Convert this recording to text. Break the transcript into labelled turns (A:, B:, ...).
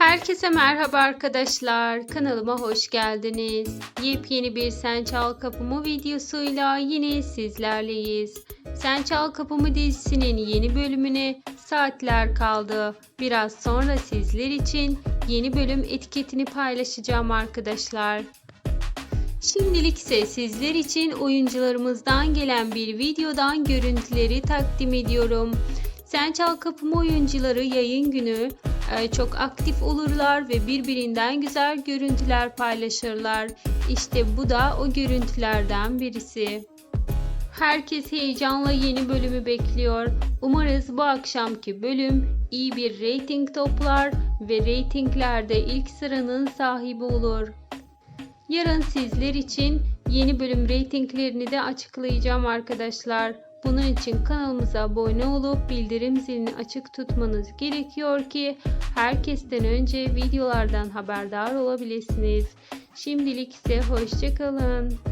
A: Herkese merhaba arkadaşlar. Kanalıma hoş geldiniz. Yepyeni bir Sen Çal Kapımı videosuyla yine sizlerleyiz. Sen Çal Kapımı dizisinin yeni bölümüne saatler kaldı. Biraz sonra sizler için yeni bölüm etiketini paylaşacağım arkadaşlar. Şimdilik ise sizler için oyuncularımızdan gelen bir videodan görüntüleri takdim ediyorum. Sen Çal Kapımı oyuncuları yayın günü çok aktif olurlar ve birbirinden güzel görüntüler paylaşırlar. İşte bu da o görüntülerden birisi. Herkes heyecanla yeni bölümü bekliyor. Umarız bu akşamki bölüm iyi bir reyting toplar ve reytinglerde ilk sıranın sahibi olur. Yarın sizler için yeni bölüm reytinglerini de açıklayacağım arkadaşlar. Bunun için kanalımıza abone olup bildirim zilini açık tutmanız gerekiyor ki herkesten önce videolardan haberdar olabilirsiniz. Şimdilik ise hoşçakalın.